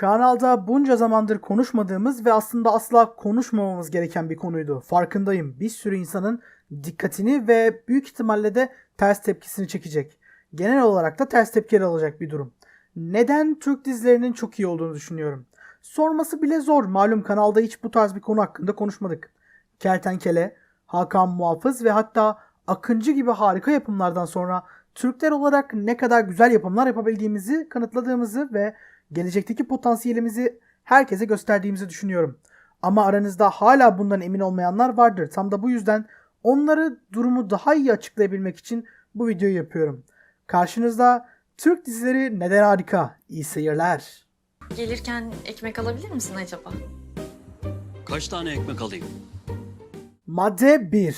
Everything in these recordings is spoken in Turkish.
Kanalda bunca zamandır konuşmadığımız ve aslında asla konuşmamamız gereken bir konuydu. Farkındayım. Bir sürü insanın dikkatini ve büyük ihtimalle de ters tepkisini çekecek. Genel olarak da ters tepkiler alacak bir durum. Neden Türk dizilerinin çok iyi olduğunu düşünüyorum. Sorması bile zor. Malum kanalda hiç bu tarz bir konu hakkında konuşmadık. Kertenkele, Hakan Muhafız ve hatta Akıncı gibi harika yapımlardan sonra Türkler olarak ne kadar güzel yapımlar yapabildiğimizi kanıtladığımızı ve gelecekteki potansiyelimizi herkese gösterdiğimizi düşünüyorum. Ama aranızda hala bundan emin olmayanlar vardır. Tam da bu yüzden onları durumu daha iyi açıklayabilmek için bu videoyu yapıyorum. Karşınızda Türk dizileri neden harika? İyi seyirler. Gelirken ekmek alabilir misin acaba? Kaç tane ekmek alayım? Madde 1.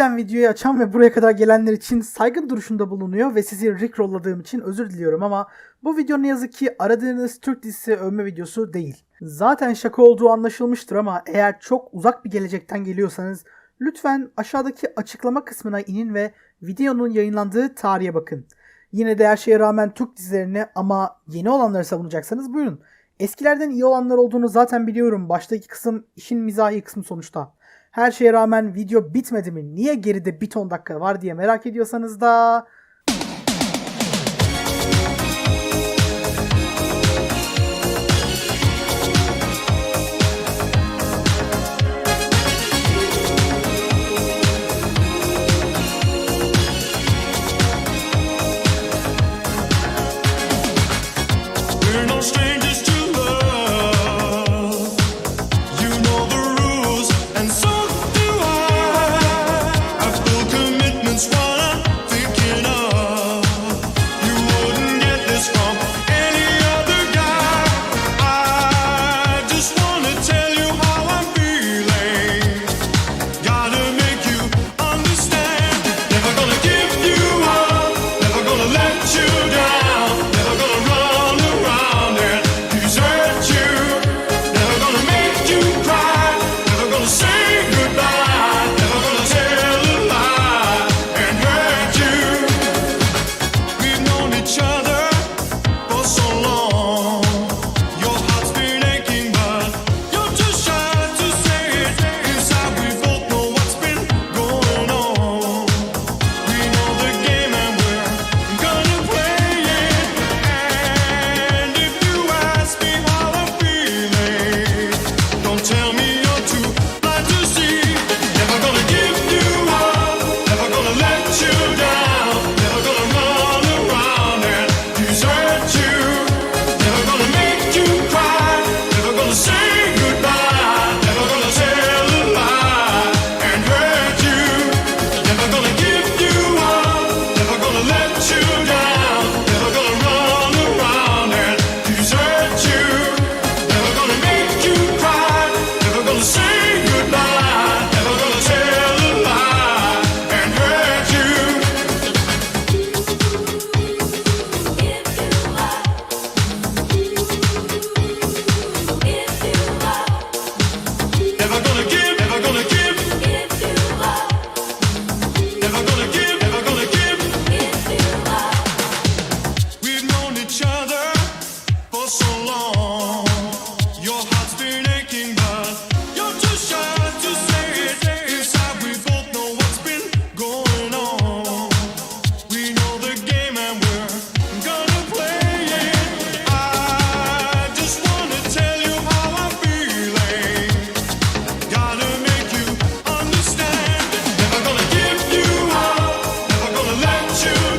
Cidden videoyu açan ve buraya kadar gelenler için saygın duruşunda bulunuyor ve sizi rickrolladığım için özür diliyorum ama bu video ne yazık ki aradığınız Türk dizisi övme videosu değil. Zaten şaka olduğu anlaşılmıştır ama eğer çok uzak bir gelecekten geliyorsanız lütfen aşağıdaki açıklama kısmına inin ve videonun yayınlandığı tarihe bakın. Yine de her şeye rağmen Türk dizilerini ama yeni olanları savunacaksanız buyurun. Eskilerden iyi olanlar olduğunu zaten biliyorum. Baştaki kısım işin mizahi kısmı sonuçta. Her şeye rağmen video bitmedi mi? Niye geride bir ton dakika var diye merak ediyorsanız da... stranger you.